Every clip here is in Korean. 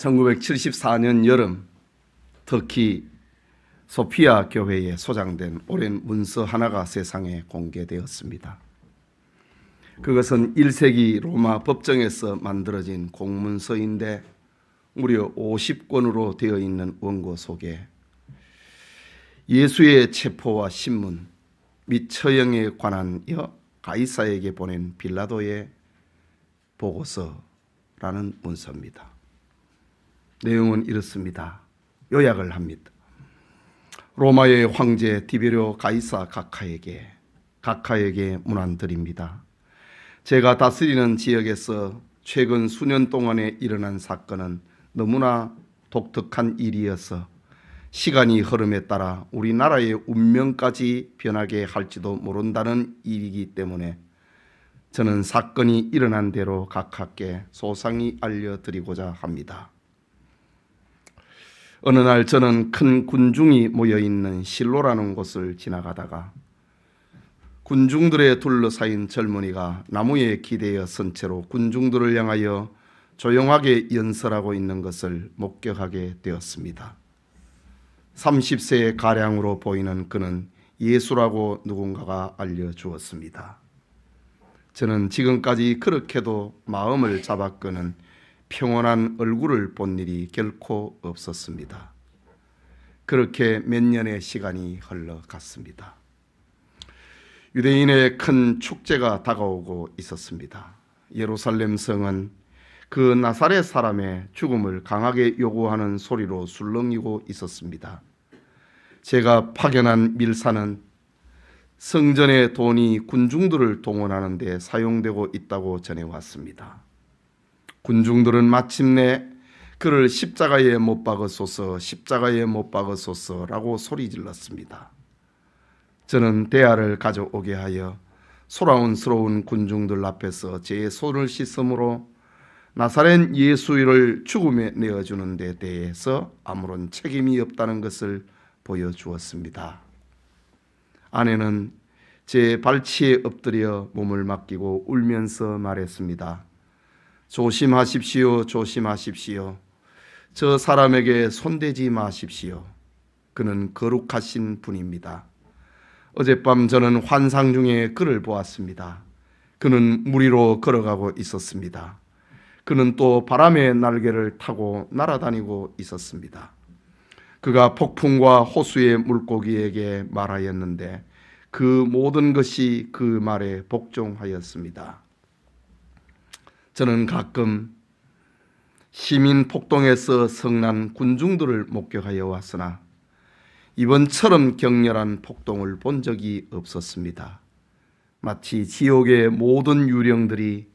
1974년 여름 터키 소피아 교회에 소장된 오랜 문서 하나가 세상에 공개되었습니다. 그것은 1세기 로마 법정에서 만들어진 공문서인데 무려 50권으로 되어 있는 원고 속에 예수의 체포와 신문 및 처형에 관한 여 가이사에게 보낸 빌라도의 보고서라는 문서입니다. 내용은 이렇습니다. 요약을 합니다. 로마의 황제 디베료 가이사 각하에게 각하에게 문안드립니다. 제가 다스리는 지역에서 최근 수년 동안에 일어난 사건은 너무나 독특한 일이어서 시간이 흐름에 따라 우리나라의 운명까지 변하게 할지도 모른다는 일이기 때문에 저는 사건이 일어난 대로 각하께 소상히 알려드리고자 합니다. 어느 날 저는 큰 군중이 모여 있는 실로라는 곳을 지나가다가 군중들에 둘러싸인 젊은이가 나무에 기대어 선 채로 군중들을 향하여 조용하게 연설하고 있는 것을 목격하게 되었습니다. 30세 가량으로 보이는 그는 예수라고 누군가가 알려주었습니다. 저는 지금까지 그렇게도 마음을 잡아 끄는 평온한 얼굴을 본 일이 결코 없었습니다. 그렇게 몇 년의 시간이 흘러갔습니다. 유대인의 큰 축제가 다가오고 있었습니다. 예루살렘 성은 그 나사렛 사람의 죽음을 강하게 요구하는 소리로 술렁이고 있었습니다. 제가 파견한 밀사는 성전의 돈이 군중들을 동원하는 데 사용되고 있다고 전해왔습니다. 군중들은 마침내 그를 십자가에 못 박으소서, 십자가에 못 박으소서라고 소리 질렀습니다. 저는 대야를 가져오게 하여 소라운스러운 군중들 앞에서 제 손을 씻음으로 나사렛 예수를 죽음에 내어주는 데 대해서 아무런 책임이 없다는 것을 보여주었습니다. 아내는 제 발치에 엎드려 몸을 맡기고 울면서 말했습니다. 조심하십시오, 조심하십시오. 저 사람에게 손대지 마십시오. 그는 거룩하신 분입니다. 어젯밤 저는 환상 중에 그를 보았습니다. 그는 무리로 걸어가고 있었습니다. 그는 또 바람의 날개를 타고 날아다니고 있었습니다. 그가 폭풍과 호수의 물고기에게 말하였는데 그 모든 것이 그 말에 복종하였습니다. 저는 가끔 시민 폭동에서 성난 군중들을 목격하여 왔으나 이번처럼 격렬한 폭동을 본 적이 없었습니다. 마치 지옥의 모든 유령들이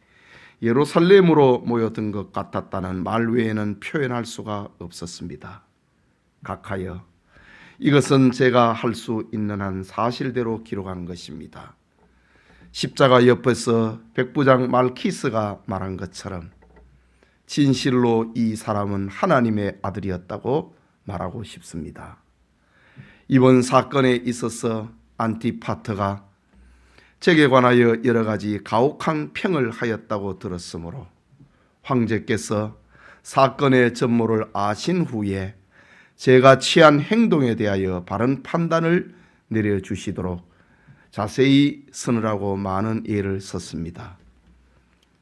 예루살렘으로 모여든 것 같았다는 말 외에는 표현할 수가 없었습니다. 각하여 이것은 제가 할 수 있는 한 사실대로 기록한 것입니다. 십자가 옆에서 백부장 말키스가 말한 것처럼 진실로 이 사람은 하나님의 아들이었다고 말하고 싶습니다. 이번 사건에 있어서 안티파트가 제게 관하여 여러 가지 가혹한 평을 하였다고 들었으므로 황제께서 사건의 전모를 아신 후에 제가 취한 행동에 대하여 바른 판단을 내려주시도록 자세히 쓰느라고 많은 예를 썼습니다.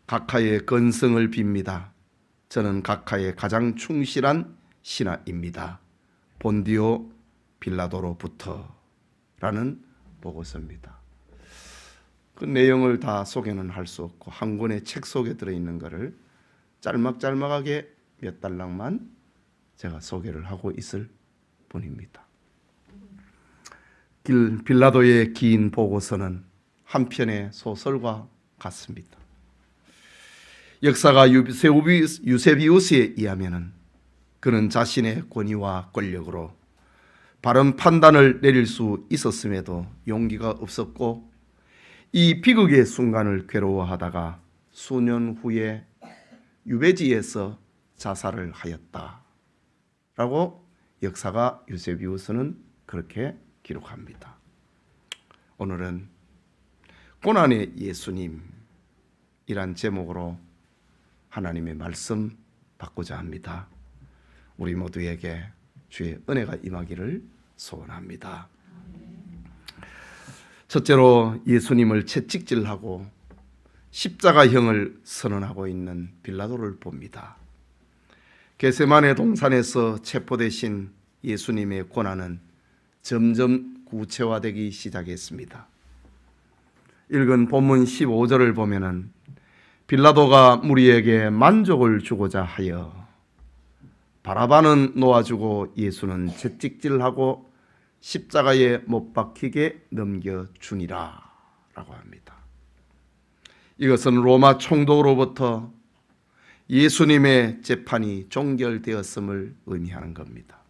각하의 건성을 빕니다. 저는 각하의 가장 충실한 신하입니다. 본디오 빌라도로부터 라는 보고서입니다. 그 내용을 다 소개는 할 수 없고 한 권의 책 속에 들어 있는 것을 짤막짤막하게 몇 달락만 제가 소개를 하고 있을 뿐입니다. 길 빌라도의 긴 보고서는 한편의 소설과 같습니다. 역사가 유세비우스에 의하면은 그는 자신의 권위와 권력으로 바른 판단을 내릴 수 있었음에도 용기가 없었고 이 비극의 순간을 괴로워하다가 수년 후에 유배지에서 자살을 하였다 라고 역사가 유세비우스는 그렇게 기록합니다. 오늘은 고난의 예수님이란 제목으로 하나님의 말씀 받고자 합니다. 우리 모두에게 주의 은혜가 임하기를 소원합니다. 첫째로 예수님을 채찍질하고 십자가형을 선언하고 있는 빌라도를 봅니다. 게세만의 동산에서 체포되신 예수님의 고난은 점점 구체화되기 시작했습니다. 읽은 본문 15절을 보면은 빌라도가 무리에게 만족을 주고자 하여 바라바는 놓아주고 예수는 채찍질하고 십자가에 못 박히게 넘겨주니라 라고 합니다. 이것은 로마 총독으로부터 예수님의 재판이 종결되었음을 의미하는 겁니다.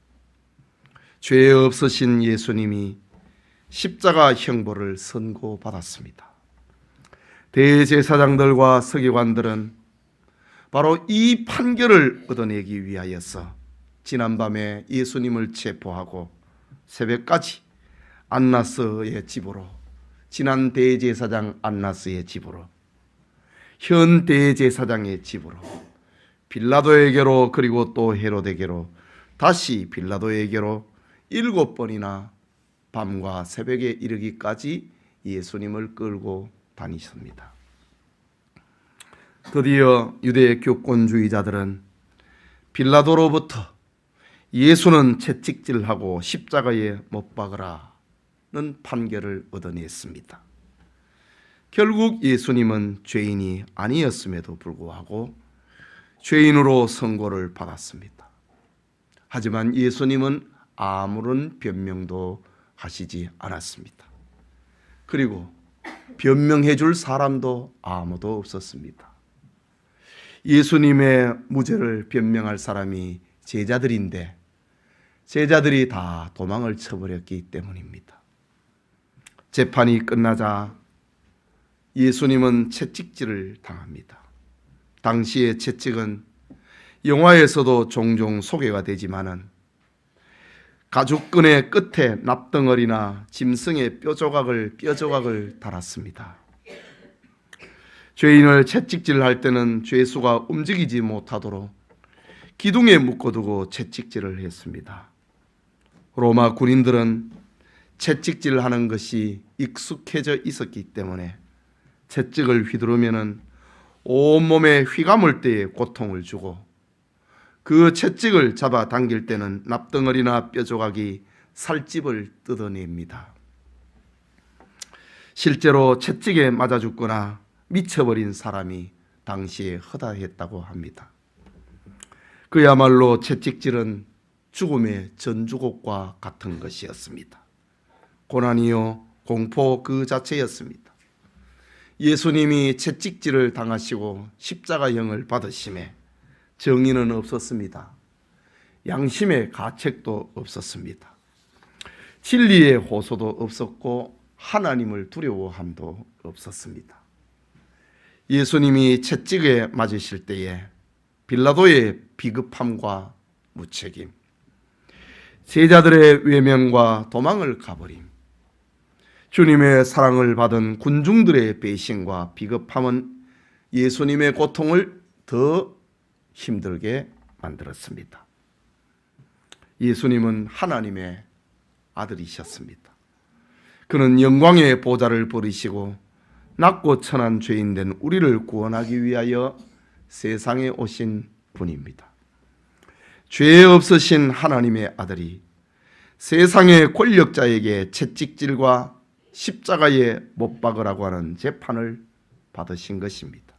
죄 없으신 예수님이 십자가 형벌을 선고받았습니다. 대제사장들과 서기관들은 바로 이 판결을 얻어내기 위하여서 지난밤에 예수님을 체포하고 새벽까지 안나스의 집으로 지난 대제사장 안나스의 집으로 현 대제사장의 집으로 빌라도에게로 그리고 또 헤로데게로 다시 빌라도에게로 일곱 번이나 밤과 새벽에 이르기까지 예수님을 끌고 다니십니다. 드디어 유대 교권주의자들은 빌라도로부터 예수는 채찍질하고 십자가에 못 박으라는 판결을 얻어냈습니다. 결국 예수님은 죄인이 아니었음에도 불구하고 죄인으로 선고를 받았습니다. 하지만 예수님은 아무런 변명도 하시지 않았습니다. 그리고 변명해 줄 사람도 아무도 없었습니다. 예수님의 무죄를 변명할 사람이 제자들인데 제자들이 다 도망을 쳐버렸기 때문입니다. 재판이 끝나자 예수님은 채찍질을 당합니다. 당시의 채찍은 영화에서도 종종 소개가 되지만은 가죽끈의 끝에 납덩어리나 짐승의 뼈조각을 뼈조각을 달았습니다. 죄인을 채찍질할 때는 죄수가 움직이지 못하도록 기둥에 묶어두고 채찍질을 했습니다. 로마 군인들은 채찍질하는 것이 익숙해져 있었기 때문에 채찍을 휘두르면은 온몸에 휘감을 때에 고통을 주고 그 채찍을 잡아 당길 때는 납덩어리나 뼈조각이 살집을 뜯어냅니다. 실제로 채찍에 맞아 죽거나 미쳐버린 사람이 당시에 허다했다고 합니다. 그야말로 채찍질은 죽음의 전주곡과 같은 것이었습니다. 고난이요 공포 그 자체였습니다. 예수님이 채찍질을 당하시고 십자가형을 받으심에 정의는 없었습니다. 양심의 가책도 없었습니다. 진리의 호소도 없었고 하나님을 두려워함도 없었습니다. 예수님이 채찍에 맞으실 때에 빌라도의 비급함과 무책임, 제자들의 외면과 도망을 가버림, 주님의 사랑을 받은 군중들의 배신과 비겁함은 예수님의 고통을 더 힘들게 만들었습니다. 예수님은 하나님의 아들이셨습니다. 그는 영광의 보좌를 버리시고 낮고 천한 죄인 된 우리를 구원하기 위하여 세상에 오신 분입니다. 죄 없으신 하나님의 아들이 세상의 권력자에게 채찍질과 십자가에 못 박으라고 하는 재판을 받으신 것입니다.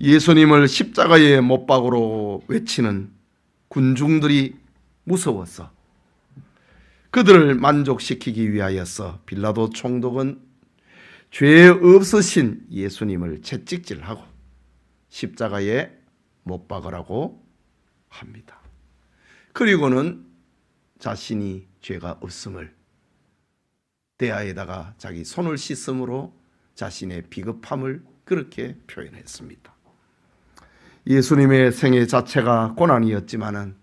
예수님을 십자가에 못 박으로 외치는 군중들이 무서워서 그들을 만족시키기 위하여서 빌라도 총독은 죄 없으신 예수님을 채찍질하고 십자가에 못 박으라고 합니다. 그리고는 자신이 죄가 없음을 대야에다가 자기 손을 씻음으로 자신의 비겁함을 그렇게 표현했습니다. 예수님의 생애 자체가 고난이었지만은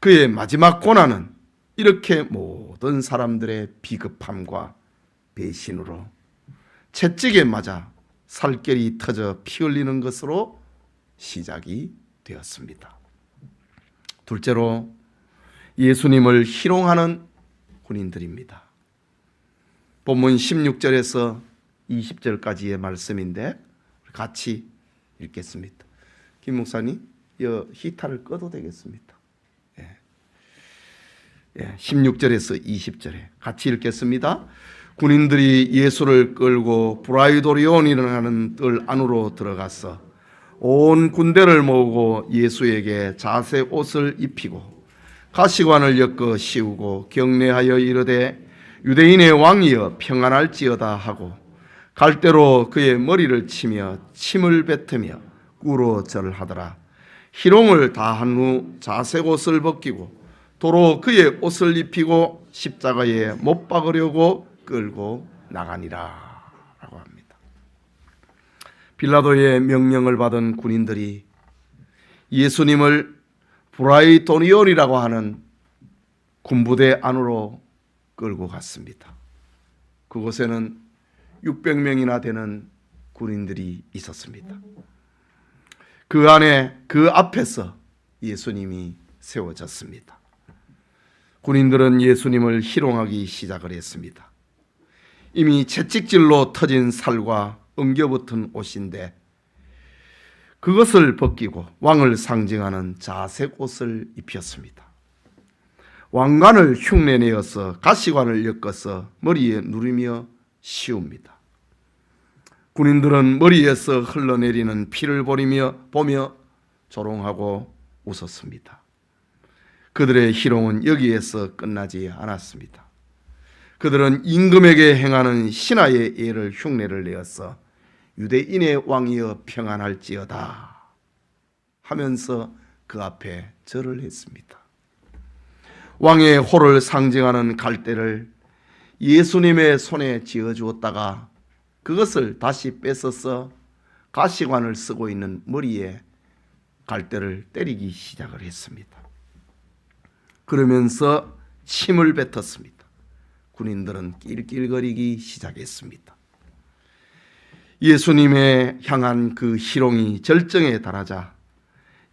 그의 마지막 고난은 이렇게 모든 사람들의 비겁함과 배신으로 채찍에 맞아 살결이 터져 피 흘리는 것으로 시작이 되었습니다. 둘째로 예수님을 희롱하는 군인들입니다. 본문 16절에서 20절까지의 말씀인데 같이 읽겠습니다. 김 목사님, 이 히타를 꺼도 되겠습니다. 예. 예, 16절에서 20절에 같이 읽겠습니다. 군인들이 예수를 끌고 브라이도리온이라는 뜰 안으로 들어가서 온 군대를 모으고 예수에게 자색 옷을 입히고 가시관을 엮어 씌우고 경례하여 이르되 유대인의 왕이여 평안할지어다 하고 갈대로 그의 머리를 치며 침을 뱉으며 꿇어 절하더라 희롱을 다한 후 자색 옷을 벗기고 도로 그의 옷을 입히고 십자가에 못 박으려고 끌고 나가니라 라고 합니다. 빌라도의 명령을 받은 군인들이 예수님을 브라이토니온이라고 하는 군부대 안으로 끌고 갔습니다. 그곳에는 600명이나 되는 군인들이 있었습니다. 그 안에 그 앞에서 예수님이 세워졌습니다. 군인들은 예수님을 희롱하기 시작을 했습니다. 이미 채찍질로 터진 살과 엉겨붙은 옷인데 그것을 벗기고 왕을 상징하는 자색 옷을 입혔습니다. 왕관을 흉내내어서 가시관을 엮어서 머리에 누르며 씌웁니다. 군인들은 머리에서 흘러내리는 피를 보리며 보며 조롱하고 웃었습니다. 그들의 희롱은 여기에서 끝나지 않았습니다. 그들은 임금에게 행하는 신하의 예를 흉내를 내어서 유대인의 왕이여 평안할지어다 하면서 그 앞에 절을 했습니다. 왕의 호를 상징하는 갈대를 예수님의 손에 쥐어 주었다가 그것을 다시 뺏어서 가시관을 쓰고 있는 머리에 갈대를 때리기 시작을 했습니다. 그러면서 침을 뱉었습니다. 군인들은 낄낄거리기 시작했습니다. 예수님의 향한 그 희롱이 절정에 달하자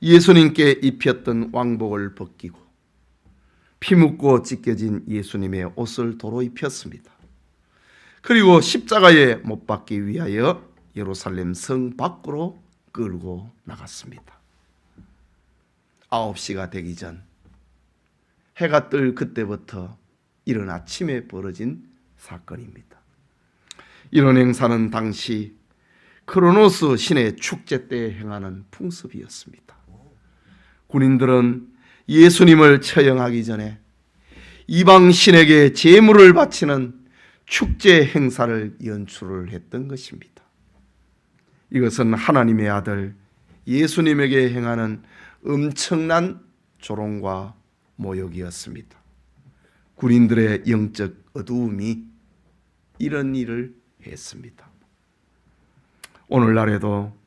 예수님께 입혔던 왕복을 벗기고 피 묻고 찢겨진 예수님의 옷을 도로 입혔습니다. 그리고 십자가에 못 박기 위하여 예루살렘 성 밖으로 끌고 나갔습니다. 아홉 시가 되기 전 해가 뜰 그때부터 이른 아침에 벌어진 사건입니다. 이런 행사는 당시 크로노스 신의 축제 때 행하는 풍습이었습니다. 군인들은 예수님을 처형하기 전에 이방 신에게 제물을 바치는 축제 행사를 연출을 했던 것입니다. 이것은 하나님의 아들 예수님에게 행하는 엄청난 조롱과 모욕이었습니다. 군인들의 영적 어두움이 이런 일을 했습니다. 오늘날에도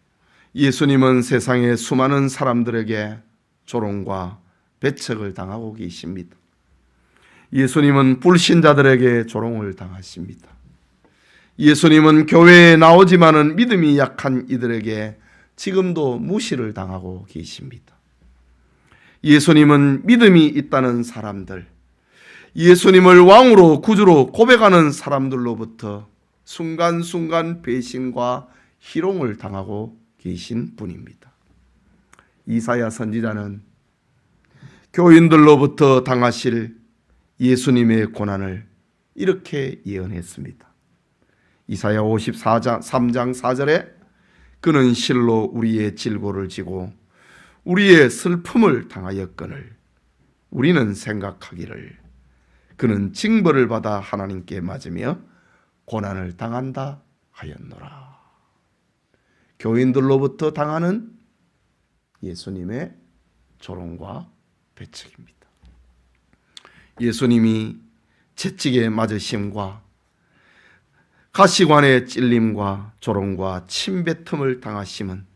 예수님은 세상의 수많은 사람들에게 조롱과 배척을 당하고 계십니다. 예수님은 불신자들에게 조롱을 당하십니다. 예수님은 교회에 나오지만은 믿음이 약한 이들에게 지금도 무시를 당하고 계십니다. 예수님은 믿음이 있다는 사람들, 예수님을 왕으로 구주로 고백하는 사람들로부터 순간순간 배신과 희롱을 당하고 계신 분입니다. 이사야 선지자는 교인들로부터 당하실 예수님의 고난을 이렇게 예언했습니다. 이사야 54장 3장 4절에 그는 실로 우리의 질고를 지고 우리의 슬픔을 당하였거늘 우리는 생각하기를 그는 징벌을 받아 하나님께 맞으며 고난을 당한다 하였노라. 교인들로부터 당하는 예수님의 조롱과 배척입니다. 예수님이 채찍에 맞으심과 가시관의 찔림과 조롱과 침뱉음을 당하심은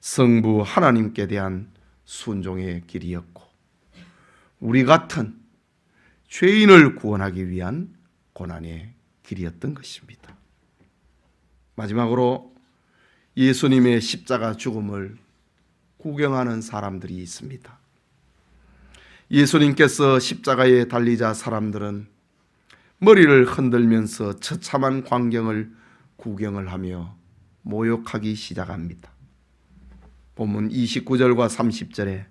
성부 하나님께 대한 순종의 길이었고 우리 같은 죄인을 구원하기 위한 고난의 길이었던 것입니다. 마지막으로 예수님의 십자가 죽음을 구경하는 사람들이 있습니다. 예수님께서 십자가에 달리자 사람들은 머리를 흔들면서 처참한 광경을 구경을 하며 모욕하기 시작합니다. 본문 29절과 30절에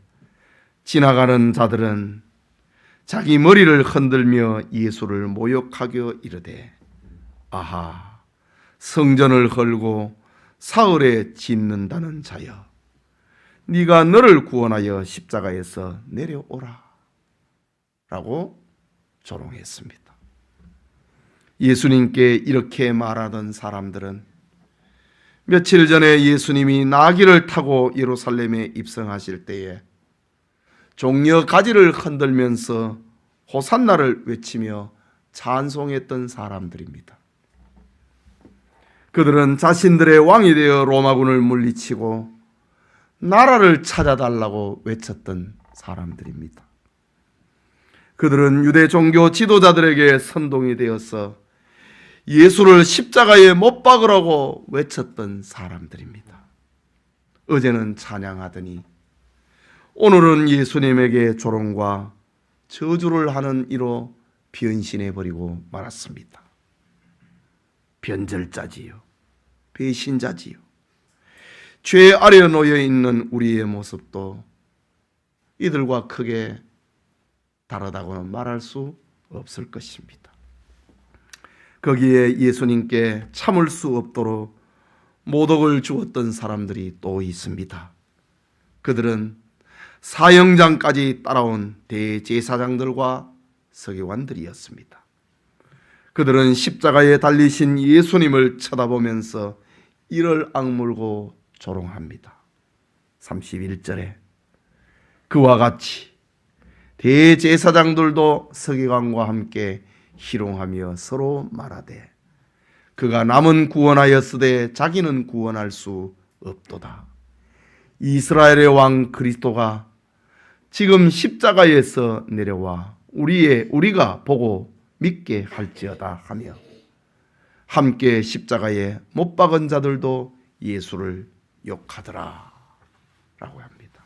지나가는 자들은 자기 머리를 흔들며 예수를 모욕하겨 이르되 아하 성전을 헐고 사흘에 짓는다는 자여 네가 너를 구원하여 십자가에서 내려오라 라고 조롱했습니다. 예수님께 이렇게 말하던 사람들은 며칠 전에 예수님이 나귀를 타고 예루살렘에 입성하실 때에 종려 가지를 흔들면서 호산나를 외치며 찬송했던 사람들입니다. 그들은 자신들의 왕이 되어 로마군을 물리치고 나라를 찾아달라고 외쳤던 사람들입니다. 그들은 유대 종교 지도자들에게 선동이 되어서 예수를 십자가에 못 박으라고 외쳤던 사람들입니다. 어제는 찬양하더니 오늘은 예수님에게 조롱과 저주를 하는 이로 변신해 버리고 말았습니다. 변절자지요. 배신자지요. 죄 아래 놓여 있는 우리의 모습도 이들과 크게 다르다고는 말할 수 없을 것입니다. 거기에 예수님께 참을 수 없도록 모독을 주었던 사람들이 또 있습니다. 그들은 사형장까지 따라온 대제사장들과 서기관들이었습니다. 그들은 십자가에 달리신 예수님을 쳐다보면서 이를 악물고 조롱합니다. 31절에 그와 같이 대제사장들도 서기관과 함께 희롱하며 서로 말하되 그가 남은 구원하였으되 자기는 구원할 수 없도다. 이스라엘의 왕 그리스도가 지금 십자가에서 내려와 우리의 우리가 보고 믿게 할지어다 하며 함께 십자가에 못 박은 자들도 예수를 욕하더라 라고 합니다.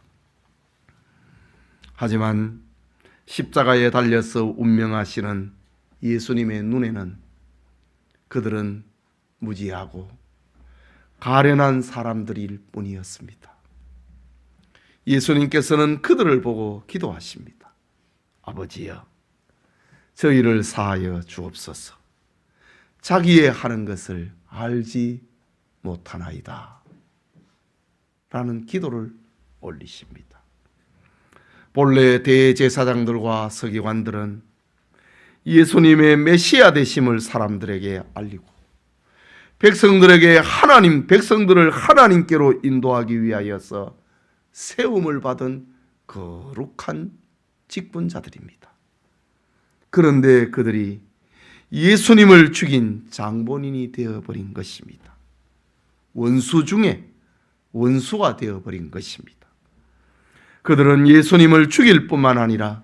하지만 십자가에 달려서 운명하시는 예수님의 눈에는 그들은 무지하고 가련한 사람들일 뿐이었습니다. 예수님께서는 그들을 보고 기도하십니다. 아버지여, 저희를 사하여 주옵소서. 자기의 하는 것을 알지 못하나이다. 라는 기도를 올리십니다. 본래 대제사장들과 서기관들은 예수님의 메시아 되심을 사람들에게 알리고 백성들에게 하나님 백성들을 하나님께로 인도하기 위하여서 세움을 받은 거룩한 직분자들입니다. 그런데 그들이 예수님을 죽인 장본인이 되어버린 것입니다. 원수 중에 원수가 되어버린 것입니다. 그들은 예수님을 죽일 뿐만 아니라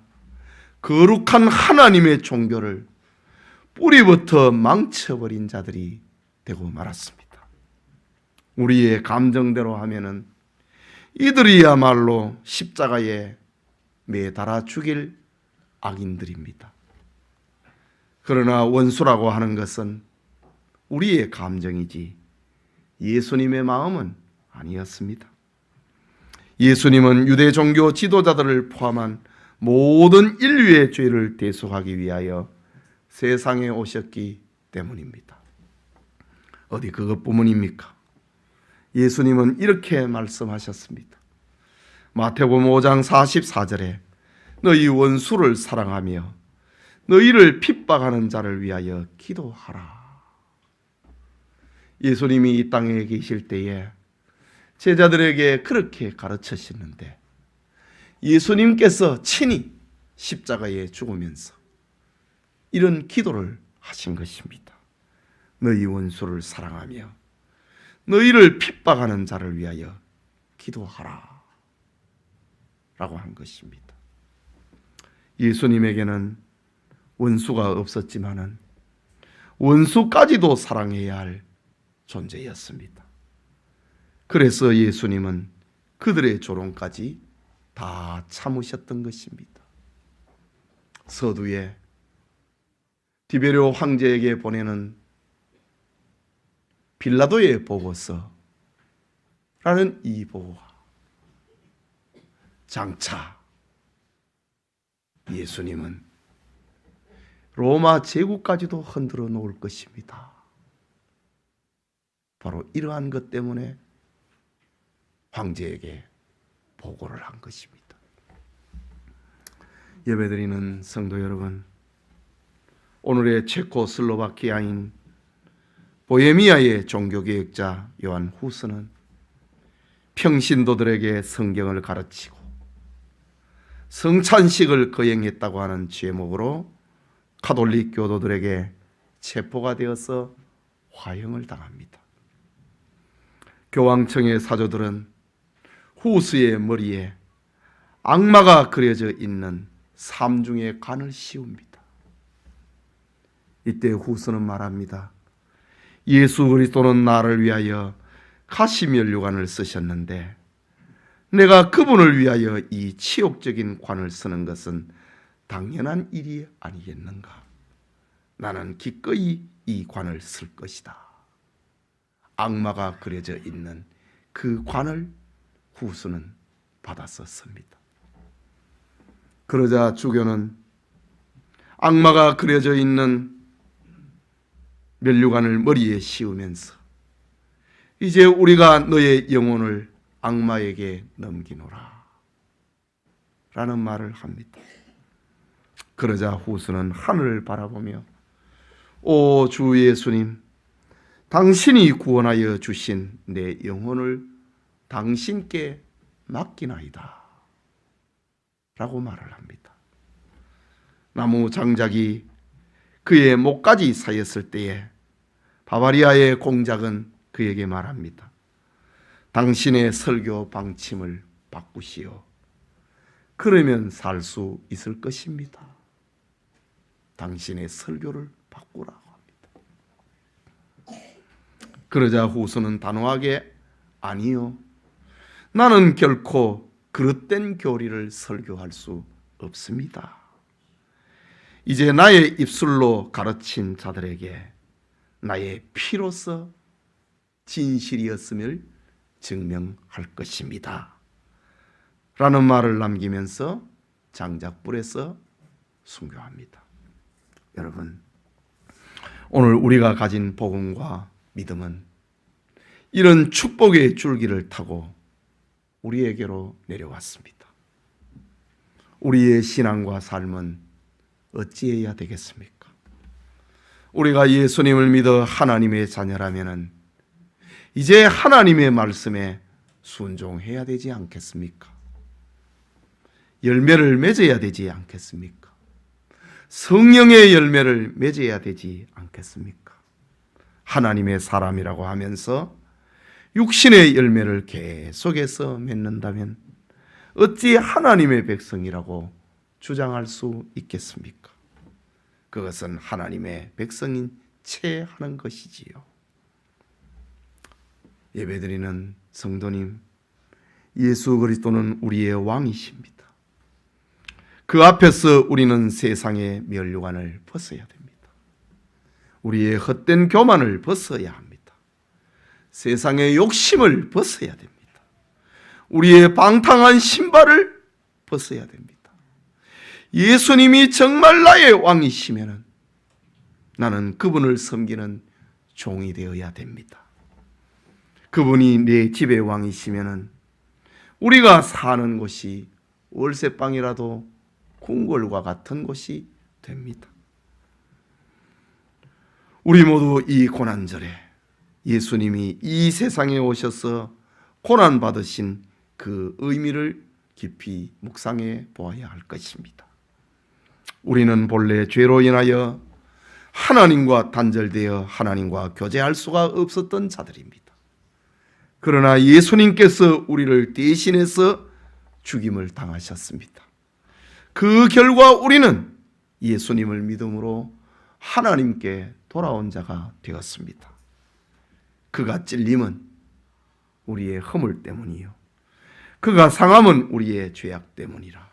거룩한 하나님의 종교를 뿌리부터 망쳐버린 자들이 되고 말았습니다. 우리의 감정대로 하면은 이들이야말로 십자가에 매달아 죽일 악인들입니다. 그러나 원수라고 하는 것은 우리의 감정이지 예수님의 마음은 아니었습니다. 예수님은 유대 종교 지도자들을 포함한 모든 인류의 죄를 대속하기 위하여 세상에 오셨기 때문입니다. 어디 그것뿐입니까? 예수님은 이렇게 말씀하셨습니다. 마태복음 5장 44절에 너희 원수를 사랑하며 너희를 핍박하는 자를 위하여 기도하라. 예수님이 이 땅에 계실 때에 제자들에게 그렇게 가르치시는데 예수님께서 친히 십자가에 죽으면서 이런 기도를 하신 것입니다. 너희 원수를 사랑하며 너희를 핍박하는 자를 위하여 기도하라. 라고 한 것입니다. 예수님에게는 원수가 없었지만은 원수까지도 사랑해야 할 존재였습니다. 그래서 예수님은 그들의 조롱까지 다 참으셨던 것입니다. 서두에 디베료 황제에게 보내는 빌라도의 보고서라는 이 보고가 장차 예수님은 로마 제국까지도 흔들어 놓을 것입니다. 바로 이러한 것 때문에 황제에게 보고를 한 것입니다. 예배드리는 성도 여러분, 오늘의 체코슬로바키아인 보헤미아의 종교개혁자 요한 후스는 평신도들에게 성경을 가르치고 성찬식을 거행했다고 하는 제목으로 카톨릭 교도들에게 체포가 되어서 화형을 당합니다. 교황청의 사조들은 후스의 머리에 악마가 그려져 있는 삼중의 관을 씌웁니다. 이때 후스는 말합니다. 예수 그리스도는 나를 위하여 가시면류관을 쓰셨는데 내가 그분을 위하여 이 치욕적인 관을 쓰는 것은 당연한 일이 아니겠는가? 나는 기꺼이 이 관을 쓸 것이다. 악마가 그려져 있는 그 관을 후수는 받아서 씁니다. 그러자 주교는 악마가 그려져 있는 면류관을 머리에 씌우면서 이제 우리가 너의 영혼을 악마에게 넘기노라 라는 말을 합니다. 그러자 후수는 하늘을 바라보며 오 주 예수님 당신이 구원하여 주신 내 영혼을 당신께 맡기나이다 라고 말을 합니다. 나무 장작이 그의 목까지 사였을 때에 바바리아의 공작은 그에게 말합니다. 당신의 설교 방침을 바꾸시오. 그러면 살 수 있을 것입니다. 당신의 설교를 바꾸라고 합니다. 그러자 후수는 단호하게 아니요. 나는 결코 그릇된 교리를 설교할 수 없습니다. 이제 나의 입술로 가르친 자들에게 나의 피로서 진실이었음을 증명할 것입니다. 라는 말을 남기면서 장작불에서 순교합니다. 여러분, 오늘 우리가 가진 복음과 믿음은 이런 축복의 줄기를 타고 우리에게로 내려왔습니다. 우리의 신앙과 삶은 어찌해야 되겠습니까? 우리가 예수님을 믿어 하나님의 자녀라면은 이제 하나님의 말씀에 순종해야 되지 않겠습니까? 열매를 맺어야 되지 않겠습니까? 성령의 열매를 맺어야 되지 않겠습니까? 하나님의 사람이라고 하면서 육신의 열매를 계속해서 맺는다면 어찌 하나님의 백성이라고 주장할 수 있겠습니까? 그것은 하나님의 백성인 채 하는 것이지요. 예배드리는 성도님, 예수 그리스도는 우리의 왕이십니다. 그 앞에서 우리는 세상의 면류관을 벗어야 됩니다. 우리의 헛된 교만을 벗어야 합니다. 세상의 욕심을 벗어야 됩니다. 우리의 방탕한 신발을 벗어야 됩니다. 예수님이 정말 나의 왕이시면 나는 그분을 섬기는 종이 되어야 됩니다. 그분이 내 집의 왕이시면 우리가 사는 곳이 월세방이라도 궁궐과 같은 곳이 됩니다. 우리 모두 이 고난절에 예수님이 이 세상에 오셔서 고난 받으신 그 의미를 깊이 묵상해 보아야 할 것입니다. 우리는 본래 죄로 인하여 하나님과 단절되어 하나님과 교제할 수가 없었던 자들입니다. 그러나 예수님께서 우리를 대신해서 죽임을 당하셨습니다. 그 결과 우리는 예수님을 믿음으로 하나님께 돌아온 자가 되었습니다. 그가 찔림은 우리의 허물 때문이요. 그가 상함은 우리의 죄악 때문이라.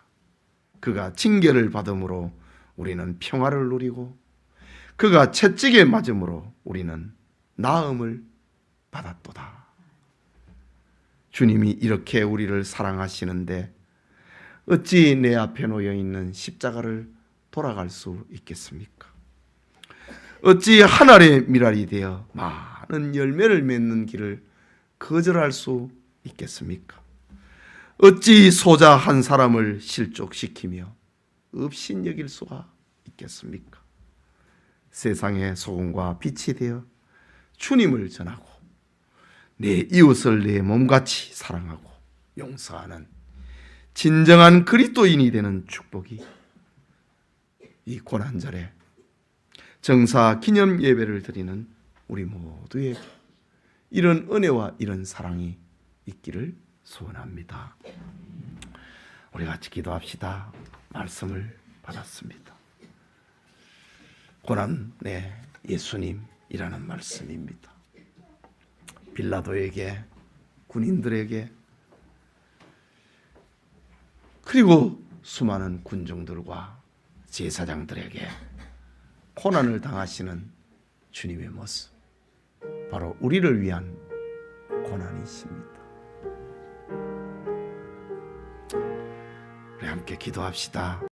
그가 징계를 받음으로 우리는 평화를 누리고 그가 채찍에 맞음으로 우리는 나음을 받았도다. 주님이 이렇게 우리를 사랑하시는데 어찌 내 앞에 놓여 있는 십자가를 돌아갈 수 있겠습니까? 어찌 한 알의 미랄이 되어 많은 열매를 맺는 길을 거절할 수 있겠습니까? 어찌 소자 한 사람을 실족시키며 없인 여길 수가 있겠습니까? 세상의 소금과 빛이 되어 주님을 전하고 내 이웃을 내 몸같이 사랑하고 용서하는 진정한 그리스도인이 되는 축복이 이 고난절에 정사 기념 예배를 드리는 우리 모두에게 이런 은혜와 이런 사랑이 있기를 소원합니다. 우리 같이 기도합시다. 말씀을 받았습니다. 고난 네 예수님이라는 말씀입니다. 빌라도에게 군인들에게 그리고 수많은 군중들과 제사장들에게 고난을 당하시는 주님의 모습 바로 우리를 위한 고난이십니다. 우리 함께 기도합시다.